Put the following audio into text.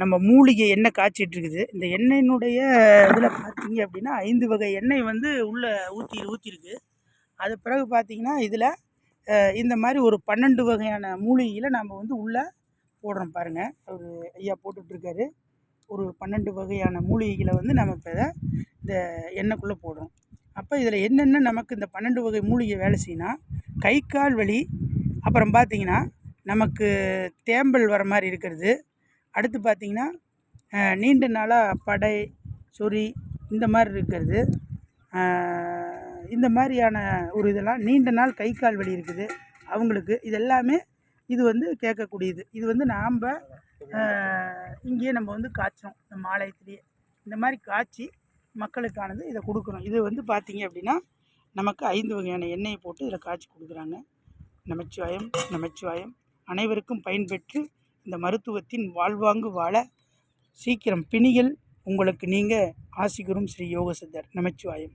நம்ம மூலிகை எண்ணெய் காய்ச்சிட்டு இருக்குது இந்த எண்ணெயினுடைய இதில் பார்த்திங்க அப்படின்னா ஐந்து வகை எண்ணெய் வந்து உள்ளே ஊற்றி ஊற்றிருக்கு அது பிறகு பார்த்தீங்கன்னா இதில் இந்த மாதிரி ஒரு பன்னெண்டு வகையான மூலிகையில் நம்ம வந்து உள்ளே போடுறோம் பாருங்கள் அவர் ஐயா போட்டுட்ருக்காரு. ஒரு பன்னெண்டு வகையான மூலிகைகளை வந்து நம்ம இப்போ இதை இந்த எண்ணெய்க்குள்ளே போடுறோம். அப்போ இதில் என்னென்ன நமக்கு இந்த பன்னெண்டு வகை மூலிகை வேலை செய்யணும்னா கை கால் வலி அப்புறம் பார்த்திங்கன்னா நமக்கு தேம்பல் வர மாதிரி இருக்கிறது. அடுத்து பார்த்தீங்கன்னா நீண்ட நாளாக படை சொறி இந்த மாதிரி இருக்கிறது. இந்த மாதிரியான ஒரு இதெல்லாம் நீண்ட நாள் கை கால் வலி இருக்குது அவங்களுக்கு. இது எல்லாமே இது வந்து கேட்கக்கூடியது. இது வந்து நாம் இங்கேயே நம்ம வந்து காய்ச்சோம் இந்த ஆலயத்துலேயே. இந்த மாதிரி காய்ச்சி மக்களுக்கானது இதை கொடுக்குறோம் இது வந்து பார்த்திங்க அப்படின்னா நமக்கு ஐந்து வகையான எண்ணெயை போட்டு இதில் காய்ச்சி கொடுக்குறாங்க. நமச்சிவாயம் நமச்சிவாயம் அனைவருக்கும் பயன்பெற்று இந்த மருத்துவத்தின் வாழ்வாங்கு வாழ சீக்கிரம் பிணிகள் உங்களுக்கு நீங்கள் ஆசிகுரும் ஸ்ரீ யோகசித்தர். நமச்சிவாயம்.